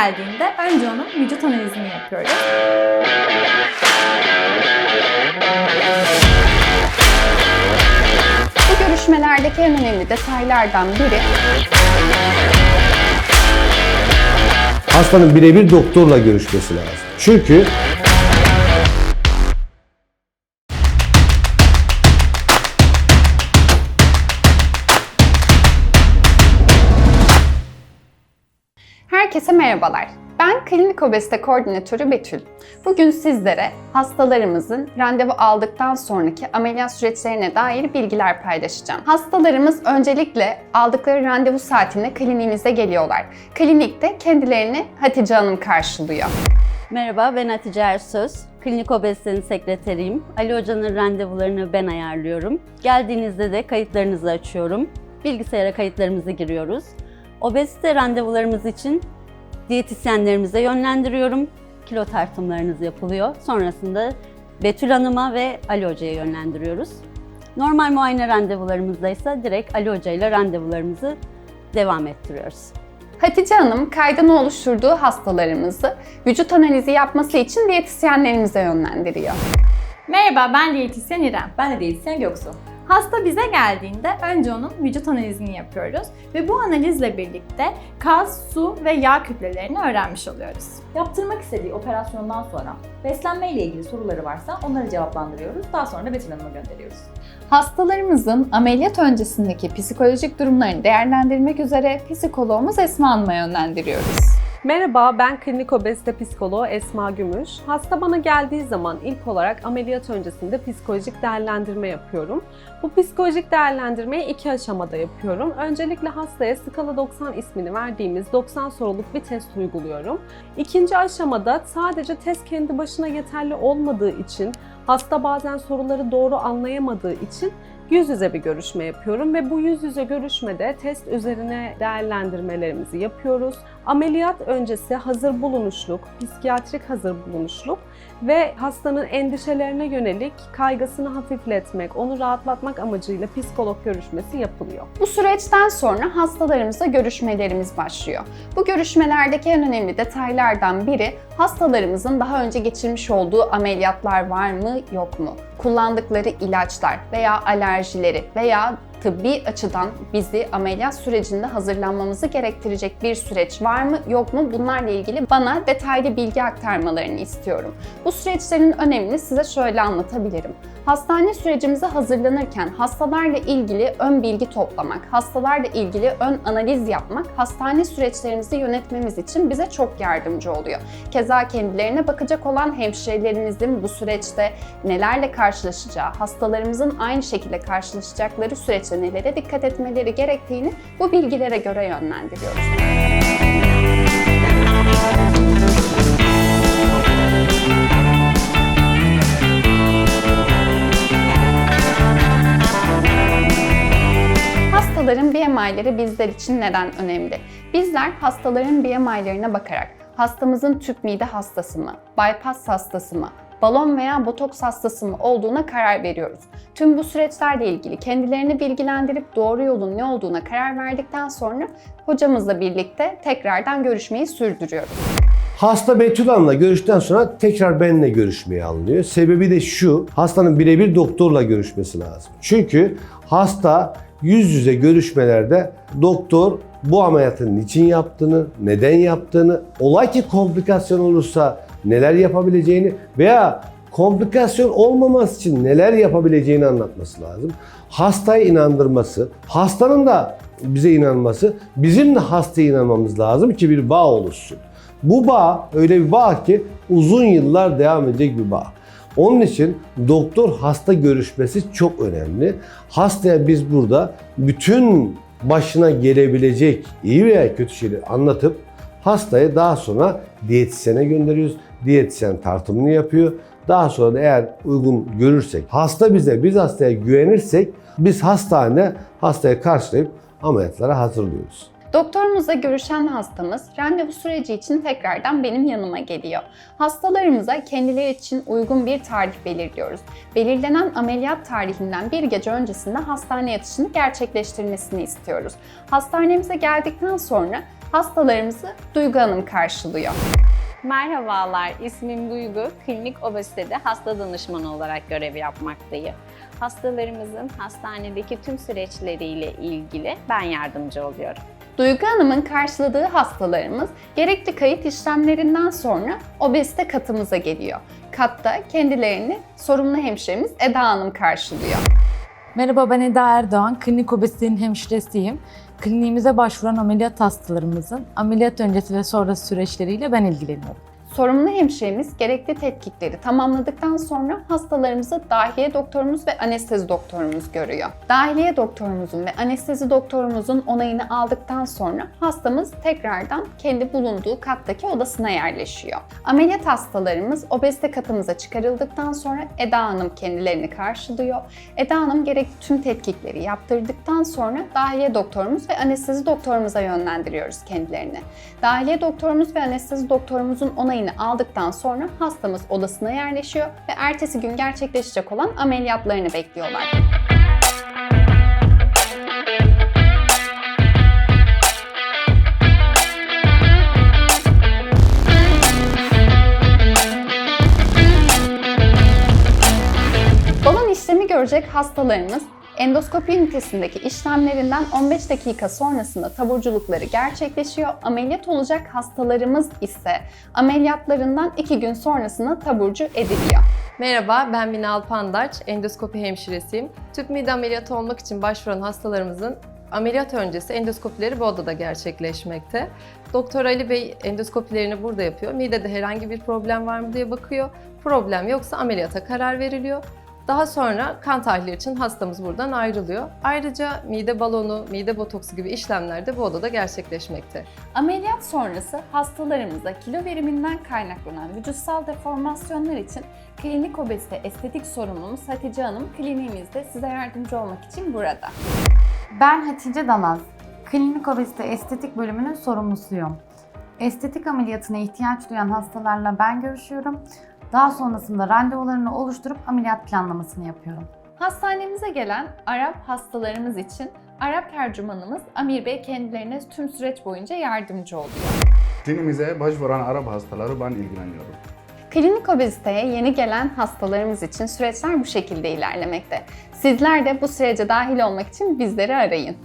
geldiğinde önce onun vücut analizini yapıyoruz. Bu görüşmelerdeki en önemli detaylardan biri Hastanın birebir doktorla görüşmesi lazım. Çünkü Herkese merhabalar. Ben klinik obezite koordinatörü Betül. Bugün sizlere hastalarımızın randevu aldıktan sonraki ameliyat süreçlerine dair bilgiler paylaşacağım. Hastalarımız öncelikle aldıkları randevu saatinde kliniğimize geliyorlar. Klinikte kendilerini Hatice Hanım karşılıyor. Merhaba, ben Hatice Ersöz. Klinik obezitenin sekreteriyim. Ali Hoca'nın randevularını ben ayarlıyorum. Geldiğinizde de kayıtlarınızı açıyorum. Bilgisayara kayıtlarımızı giriyoruz. Obezite randevularımız için diyetisyenlerimize yönlendiriyorum. Kilo tartımlarınız yapılıyor. Sonrasında Betül Hanım'a ve Ali Hoca'ya yönlendiriyoruz. Normal muayene randevularımızda ise direkt Ali Hoca ile randevularımızı devam ettiriyoruz. Hatice Hanım kaydını oluşturduğu hastalarımızı vücut analizi yapması için diyetisyenlerimize yönlendiriyor. Merhaba ben diyetisyen İrem. Ben de diyetisyen Göksu. Hasta bize geldiğinde önce onun vücut analizini yapıyoruz ve bu analizle birlikte kas, su ve yağ kütlelerini öğrenmiş oluyoruz. Yaptırmak istediği operasyondan sonra beslenme ile ilgili soruları varsa onları cevaplandırıyoruz. Daha sonra da Betül Hanım'a gönderiyoruz. Hastalarımızın ameliyat öncesindeki psikolojik durumlarını değerlendirmek üzere psikoloğumuz Esma Hanım'a yönlendiriyoruz. Merhaba, ben klinik obezite psikoloğu Esma Gümüş. Hasta bana geldiği zaman ilk olarak ameliyat öncesinde psikolojik değerlendirme yapıyorum. Bu psikolojik değerlendirmeyi iki aşamada yapıyorum. Öncelikle hastaya skala 90 ismini verdiğimiz 90 soruluk bir test uyguluyorum. İkinci aşamada sadece test kendi başına yeterli olmadığı için, hasta bazen soruları doğru anlayamadığı için yüz yüze bir görüşme yapıyorum ve bu yüz yüze görüşmede test üzerine değerlendirmelerimizi yapıyoruz. Ameliyat öncesi hazır bulunuşluk, psikiyatrik hazır bulunuşluk ve hastanın endişelerine yönelik kaygısını hafifletmek, onu rahatlatmak amacıyla psikolog görüşmesi yapılıyor. Bu süreçten sonra hastalarımızla görüşmelerimiz başlıyor. Bu görüşmelerdeki en önemli detaylardan biri hastalarımızın daha önce geçirmiş olduğu ameliyatlar var mı yok mu? Kullandıkları ilaçlar veya alerjileri veya tıbbi açıdan bizi ameliyat sürecinde hazırlanmamızı gerektirecek bir süreç var mı yok mu bunlarla ilgili bana detaylı bilgi aktarmalarını istiyorum. Bu süreçlerin önemini size şöyle anlatabilirim. Hastane sürecimize hazırlanırken hastalarla ilgili ön bilgi toplamak, hastalarla ilgili ön analiz yapmak hastane süreçlerimizi yönetmemiz için bize çok yardımcı oluyor. Keza kendilerine bakacak olan hemşirelerimizin bu süreçte nelerle karşılaşacağı, hastalarımızın aynı şekilde karşılaşacakları süreçte nelere dikkat etmeleri gerektiğini bu bilgilere göre yönlendiriyoruz. Hastaların BMI'leri bizler için neden önemli? Bizler hastaların BMI'lerine bakarak hastamızın tüp mide hastası mı, bypass hastası mı, balon veya botoks hastası mı olduğuna karar veriyoruz. Tüm bu süreçlerle ilgili kendilerini bilgilendirip doğru yolun ne olduğuna karar verdikten sonra hocamızla birlikte tekrardan görüşmeyi sürdürüyoruz. Hasta Betül Hanım'la görüşten sonra tekrar benimle görüşmeye alınıyor. Sebebi de şu, hastanın birebir doktorla görüşmesi lazım. Çünkü hasta yüz yüze görüşmelerde doktor bu ameliyatın niçin yaptığını, neden yaptığını, olay ki komplikasyon olursa neler yapabileceğini veya komplikasyon olmaması için neler yapabileceğini anlatması lazım. Hastayı inandırması, hastanın da bize inanması, bizim de hastaya inanmamız lazım ki bir bağ oluşsun. Bu bağ öyle bir bağ ki uzun yıllar devam edecek bir bağ. Onun için doktor hasta görüşmesi çok önemli. Hastaya biz burada bütün başına gelebilecek iyi veya kötü şeyleri anlatıp hastayı daha sonra diyetisyene gönderiyoruz. Diyetisyen tartımını yapıyor. Daha sonra da eğer uygun görürsek, hasta bize, biz hastaya güvenirsek biz hastane hastaya karşılayıp ameliyatlara hazırlıyoruz. Doktorumuzla görüşen hastamız randevu süreci için tekrardan benim yanıma geliyor. Hastalarımıza kendileri için uygun bir tarih belirliyoruz. Belirlenen ameliyat tarihinden bir gece öncesinde hastane yatışını gerçekleştirmesini istiyoruz. Hastanemize geldikten sonra hastalarımızı Duygu Hanım karşılıyor. Merhabalar, ismim Duygu. Klinik obezitede hasta danışmanı olarak görev yapmaktayım. Hastalarımızın hastanedeki tüm süreçleriyle ilgili ben yardımcı oluyorum. Duygu Hanım'ın karşıladığı hastalarımız gerekli kayıt işlemlerinden sonra obezite katımıza geliyor. Katta kendilerini sorumlu hemşiremiz Eda Hanım karşılıyor. Merhaba ben Eda Erdoğan, klinik obezitenin hemşiresiyim. Kliniğimize başvuran ameliyat hastalarımızın ameliyat öncesi ve sonrası süreçleriyle ben ilgileniyorum. Sorumlu hemşiremiz gerekli tetkikleri tamamladıktan sonra hastalarımızı dahiliye doktorumuz ve anestezi doktorumuz görüyor. Dahiliye doktorumuzun ve anestezi doktorumuzun onayını aldıktan sonra hastamız tekrardan kendi bulunduğu kattaki odasına yerleşiyor. Ameliyat hastalarımız obezite katımıza çıkarıldıktan sonra Eda Hanım kendilerini karşılıyor. Eda Hanım gerekli tüm tetkikleri yaptırdıktan sonra dahiliye doktorumuz ve anestezi doktorumuza yönlendiriyoruz kendilerini. Dahiliye doktorumuz ve anestezi doktorumuzun onayını aldıktan sonra hastamız odasına yerleşiyor ve ertesi gün gerçekleşecek olan ameliyatlarını bekliyorlar. Balon işlemi görecek hastalarımız endoskopi ünitesindeki işlemlerinden 15 dakika sonrasında taburculukları gerçekleşiyor. Ameliyat olacak hastalarımız ise ameliyatlarından 2 gün sonrasında taburcu ediliyor. Merhaba, ben Minal Pandaç, endoskopi hemşiresiyim. Tüp mide ameliyatı olmak için başvuran hastalarımızın ameliyat öncesi endoskopileri bu odada gerçekleşmekte. Doktor Ali Bey endoskopilerini burada yapıyor. Midede herhangi bir problem var mı diye bakıyor. Problem yoksa ameliyata karar veriliyor. Daha sonra kan tahlili için hastamız buradan ayrılıyor. Ayrıca mide balonu, mide botoksu gibi işlemler de bu odada gerçekleşmekte. Ameliyat sonrası hastalarımıza kilo veriminden kaynaklanan vücutsal deformasyonlar için klinik obezite estetik sorumlumuz Hatice Hanım kliniğimizde size yardımcı olmak için burada. Ben Hatice Dalaz, klinik obezite estetik bölümünün sorumlusuyum. Estetik ameliyatına ihtiyaç duyan hastalarla ben görüşüyorum. Daha sonrasında randevularını oluşturup ameliyat planlamasını yapıyorum. Hastanemize gelen Arap hastalarımız için Arap tercümanımız Amir Bey kendilerine tüm süreç boyunca yardımcı oluyor. Kliniğimize başvuran Arap hastaları ben ilgileniyorum. Klinik obeziteye yeni gelen hastalarımız için süreçler bu şekilde ilerlemekte. Sizler de bu sürece dahil olmak için bizleri arayın.